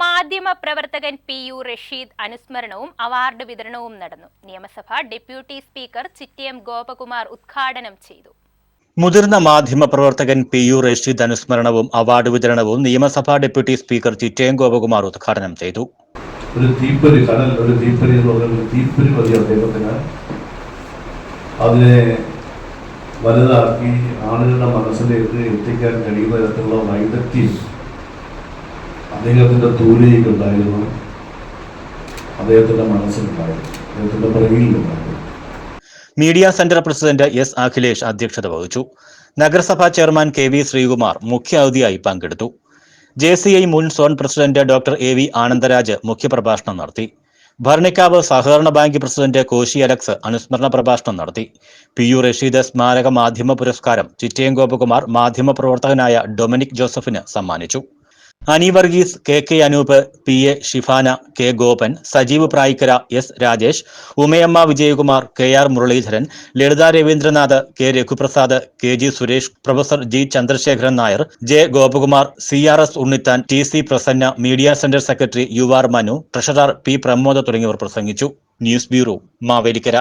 മാധ്യമ പ്രവർത്തകൻ P U Rasheed അനുസ്മരണവും അവാർഡ് വിതരണവും നടന്നു. നിയമസഭ ഡെപ്യൂട്ടി സ്പീക്കർ ചിറ്റിയം ഗോപകുമാർ ഉദ്ഘാടനം ചെയ്തു. മുതിർന്ന മാധ്യമ പ്രവർത്തകൻ പി യു റഷീദ് അനുസ്മരണവും അവാർഡ് വിതരണവും നിയമസഭാ ഡെപ്യൂട്ടി സ്പീക്കർ ചിറ്റയം ഗോപകുമാർ ഉദ്ഘാടനം ചെയ്തു. ഒരു തീപ്പൊരി കടൽ ഒരു തീപ്പൊരി എന്ന് പറഞ്ഞ ഒരു തീപ്പൊരി മതി അദ്ദേഹത്തിന്. അതിനെ വലുതാക്കി ആളുകളുടെ മനസ്സിലേക്ക് എത്തിക്കാൻ കഴിയുന്ന തരത്തിലുള്ള വൈദഗ്ധ്യം അദ്ദേഹത്തിന്റെ തൂലികയ്ക്കുണ്ടായിരുന്നു അദ്ദേഹത്തിന്റെ മനസ്സിലുണ്ടായിരുന്നു. അദ്ദേഹത്തിന്റെ ബ്രെയിനിലുണ്ടായിരുന്നു media centre president S Akhilesh അധ്യക്ഷത വഹിച്ചു. നഗരസഭാ ചെയർമാൻ കെ വി ശ്രീകുമാർ മുഖ്യ അതിഥിയായി പങ്കെടുത്തു. ജെ സി ഐ മുൻ zone president doctor A V Anandaraj മുഖ്യപ്രഭാഷണം നടത്തി. ഭരണിക്കാവ് സഹകരണ ബാങ്ക് പ്രസിഡന്റ് കോശി അലക്സ് അനുസ്മരണ പ്രഭാഷണം നടത്തി. പി യു റഷീദ് സ്മാരക മാധ്യമ പുരസ്കാരം ചിറ്റയം ഗോപകുമാർ മാധ്യമ പ്രവർത്തകനായ ഡൊമിനിക് ജോസഫിന് സമ്മാനിച്ചു. Ani Varghese K K Anoop P A Shifana K Gopan Sajeev Prayikkara S Rajesh Umayamma Vijayakumar K R Muraleedharan Lalitha Ravindranath K Raghuprasad K G Suresh professor G Chandrasekharan Nair J Gopakumar C R S Unnithan T C Prasanna media centre secretary U R Manu treasurer P Pramod തുടങ്ങിയവർ പ്രസംഗിച്ചു. News bureau Mavelikkara.